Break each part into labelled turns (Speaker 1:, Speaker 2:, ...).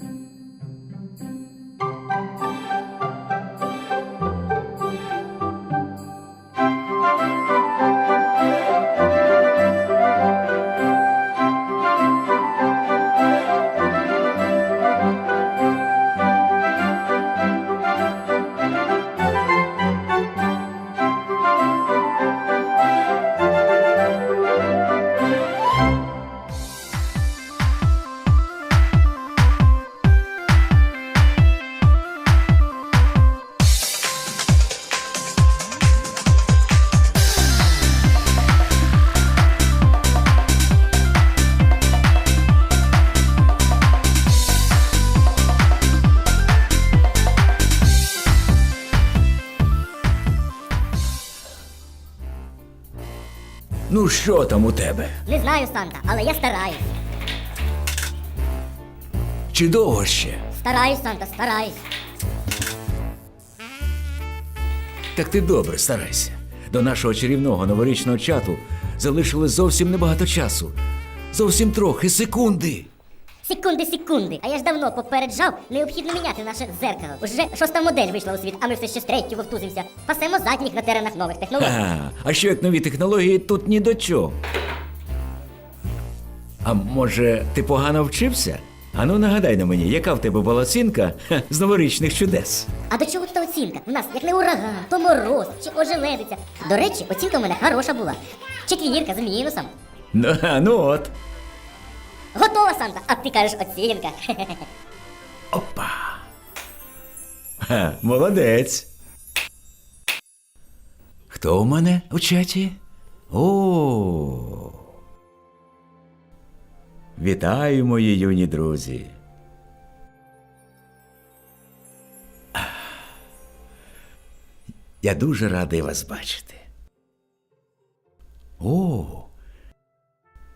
Speaker 1: Thank you. Ну що там у тебе?
Speaker 2: Не знаю, Санта, але я стараюсь.
Speaker 1: Чи довго ще?
Speaker 2: Стараюсь, Санта, стараюсь.
Speaker 1: Так ти добре старайся. До нашого чарівного новорічного чату залишилось зовсім небагато часу. Зовсім трохи секунди.
Speaker 2: Секунди, секунди. А я ж давно попереджав, необхідно міняти наше зеркало. Уже шоста модель вийшла у світ, а ми все ще з третю вовтузимося. Пасемо задніх на теренах нових технологій.
Speaker 1: А, а що як нові технології тут ні до чого? А може, ти погано вчився? Ану нагадай на мені, яка в тебе була оцінка ха, з новорічних чудес?
Speaker 2: А до чого тут оцінка? У нас як не ураган, то мороз чи ожеледиця. До речі, оцінка у мене хороша була. Четвірка з мінусом.
Speaker 1: Ну, а, ну от.
Speaker 2: Готова, Санта, а ти кажеш оцінка.
Speaker 1: Опа. Ха, молодець. Хто у мене у чаті? О. Вітаю, мої юні друзі. Я дуже радий вас бачити. О,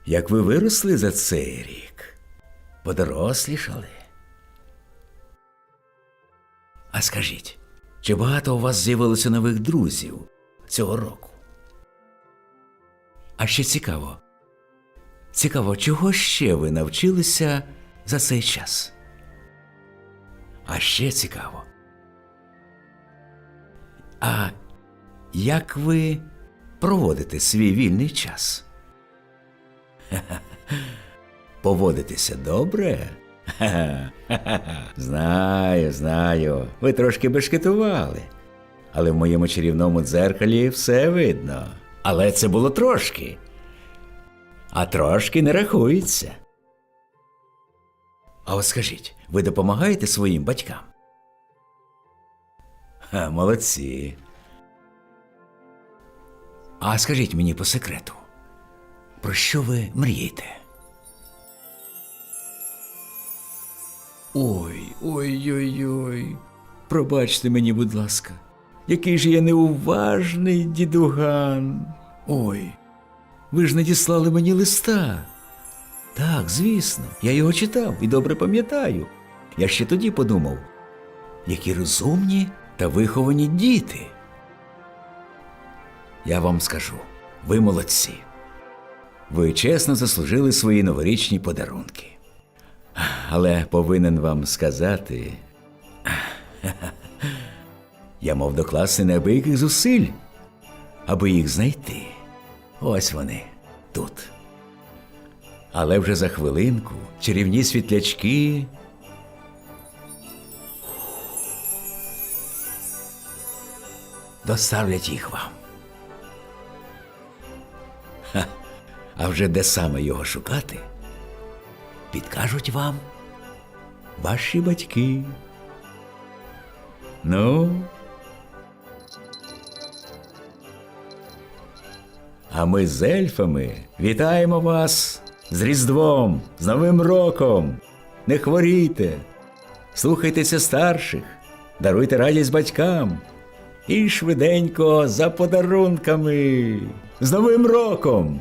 Speaker 1: як ви виросли за цей рік. Подорослішали. А скажіть, чи багато у вас з'явилося нових друзів цього року? А ще цікаво. Цікаво, чого ще ви навчилися за цей час? А ще цікаво. А як ви проводите свій вільний час? Поводитеся добре? Знаю, знаю. Ви трошки бешкетували. Але в моєму чарівному дзеркалі все видно. Але це було трошки. А трошки не рахується. А от скажіть, ви допомагаєте своїм батькам? Ха, молодці. А скажіть мені по секрету, про що ви мрієте? Ой, ой, ой, ой. Пробачте мені, будь ласка, який же я неуважний дідуган. Ой, ви ж надіслали мені листа. Так, звісно, я його читав і добре пам'ятаю. Я ще тоді подумав, які розумні та виховані діти. Я вам скажу, ви молодці. Ви чесно заслужили свої новорічні подарунки. Але повинен вам сказати. Я мав докласти неабияких зусиль, аби їх знайти. Ось вони тут. Але вже за хвилинку чарівні світлячки. Доставлять їх вам. Ха, а вже де саме його шукати? підкажуть вам ваші батьки. Ну. А ми з ельфами вітаємо вас з Різдвом, з Новим роком. Не хворійте, слухайтеся старших, даруйте радість батькам і швиденько за подарунками. З Новим роком!